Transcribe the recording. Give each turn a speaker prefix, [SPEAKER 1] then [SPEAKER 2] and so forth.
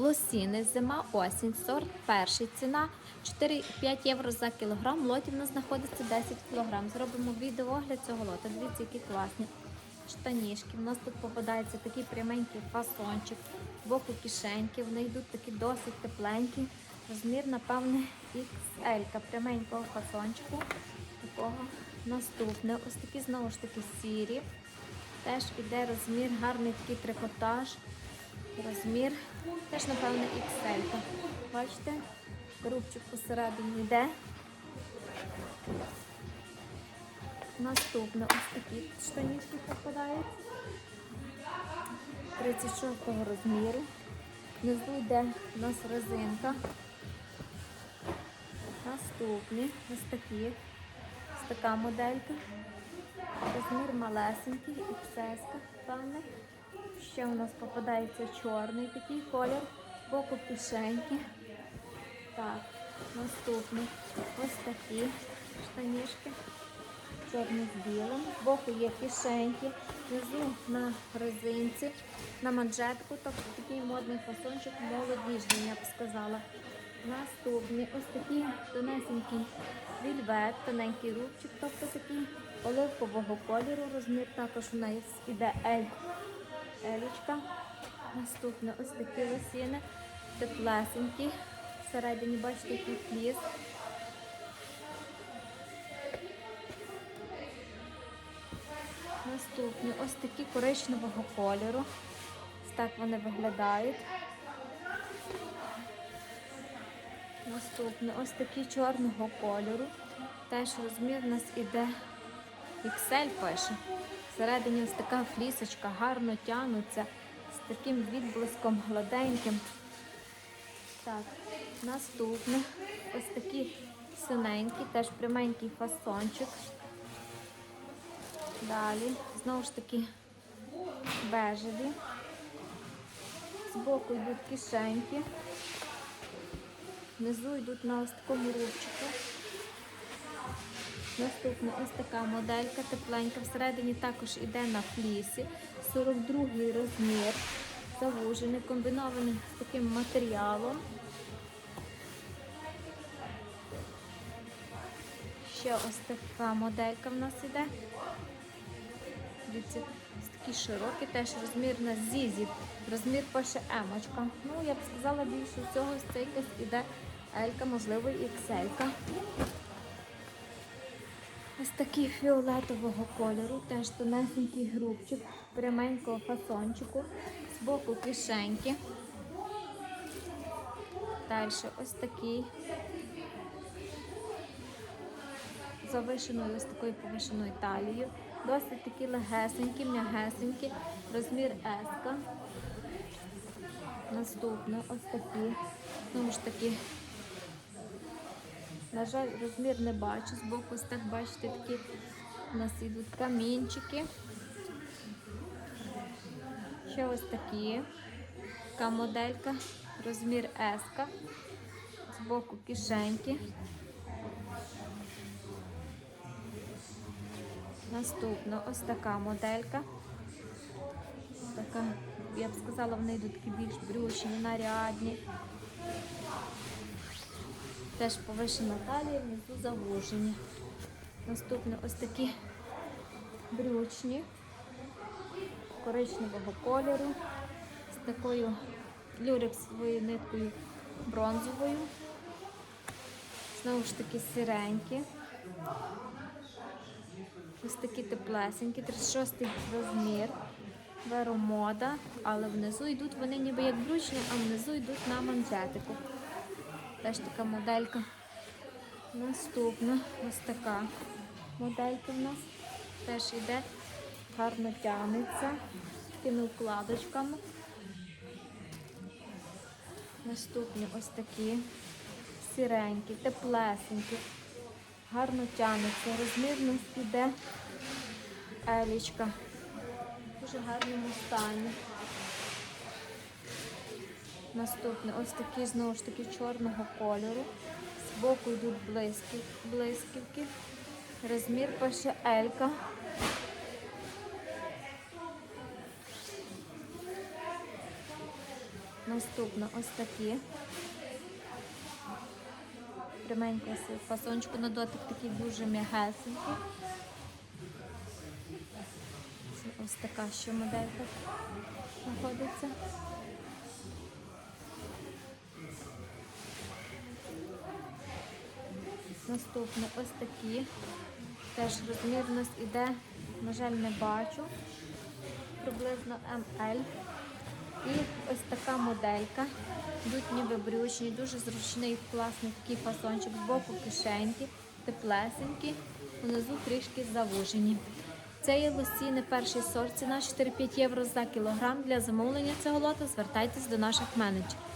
[SPEAKER 1] лосіни, зима, осінь, сорт перший. Ціна 4-5 євро за кілограм. Лотів у нас знаходиться 10 кілограм. Зробимо відеоогляд цього лота. Дивіться, які класні штанішки. У нас тут попадається такий пряменький фасончик, боку кишеньки. Вони йдуть такі досить тепленькі. Розмір, напевне, XL, пряменького фасончику. Такого наступне. Ось такі знову ж таки сірі. Теж іде розмір, гарний такий трикотаж. Розмір теж, напевно, XL. Бачите, рубчик посередині йде. Наступне ось такі штанішки попадають. 36 розміру. Внизу йде у нас резинка. Наступні ось такі. Ось така моделька. Розмір малесенький, іксеска, певне. Ще у нас попадається чорний такий колір, боку пішеньки. Так, наступний ось такі штанішки. Чорний з білим. Боку є кишеньки, внизу на резинці, на манжетку, тобто такий модний фасончик, молодіжний, я б сказала. Наступний ось такий тонесенький вільвет, тоненький рубчик, тобто такий оливкового кольору. Розмір також у нас іде L. Елічка. Наступне ось такі лосіни, теплесенькі. Всередині, бачите, який фліс. Наступні ось такі коричневого кольору. Ось так вони виглядають. Наступне ось такі чорного кольору. Теж розмір у нас іде XL пише. Всередині ось така флісочка, гарно тягнуться, з таким відблиском гладеньким. Так, наступне ось такі синенькі, теж пряменький фасончик. Далі, знову ж таки, бежеві. Збоку йдуть кишеньки. Внизу йдуть на ось такому рубчику. Наступна ось така моделька тепленька. Всередині також йде на флісі. 42 розмір. Завужений, комбінований з таким матеріалом. Ще ось така моделька в нас іде. Дивіться, такі широкі, теж розмір на зізі. Розмір пише емочка. Ну, я б сказала, більше всього з цей якась іде елька, можливо, ікселька. Ось такий фіолетового кольору, теж тонесенький грубчик, пряменького фасончику, з боку кишеньки. Далі ось такий завишеною ось такою повишеною талією. Досить такі легесенькі, м'ягесенькі, розмір S. Наступне ось такі. Знову ж таки, на жаль, розмір не бачу. Збоку ось так бачите, такі у нас йдуть камінчики. Ще ось такі. Така моделька, розмір S. Збоку кишеньки. Наступна ось така моделька. Така, я б сказала, вони йдуть такі більш брючні, нарядні. Теж повишена талія, внизу завужені. Наступне ось такі брючні, коричневого кольору, з такою люрексовою ниткою бронзовою. Знову ж таки сиренькі. Ось такі теплесенькі, 36 розмір, веромода, але внизу йдуть вони ніби як брючні, а внизу йдуть на манжетику. Теж така моделька. Наступна ось така моделька в нас. Теж йде, гарно тягнеться, такими вкладочками. Наступні ось такі сіренькі, теплесенькі. Гарно тягнеться. Розмірність іде елічка. Дуже гарному стані. Наступне ось такі знову ж таки чорного кольору. Збоку йдуть блисків, блисківки. Розмір пише Елька. Наступно ось такі. Пряменько фасончику на дотик такий дуже м'ягесенький. Ось така ще моделька знаходиться. Наступне ось такі. Теж розмірність іде, на жаль, не бачу. Приблизно МЛ. І ось така моделька. Йдуть ніби брючні, дуже зручний, класний такий фасончик. Збоку кишеньки, теплесенькі, внизу трішки завужені. Це є лосіни перший сорт, ціна 4-5 євро за кілограм. Для замовлення цього лота звертайтесь до наших менеджерів.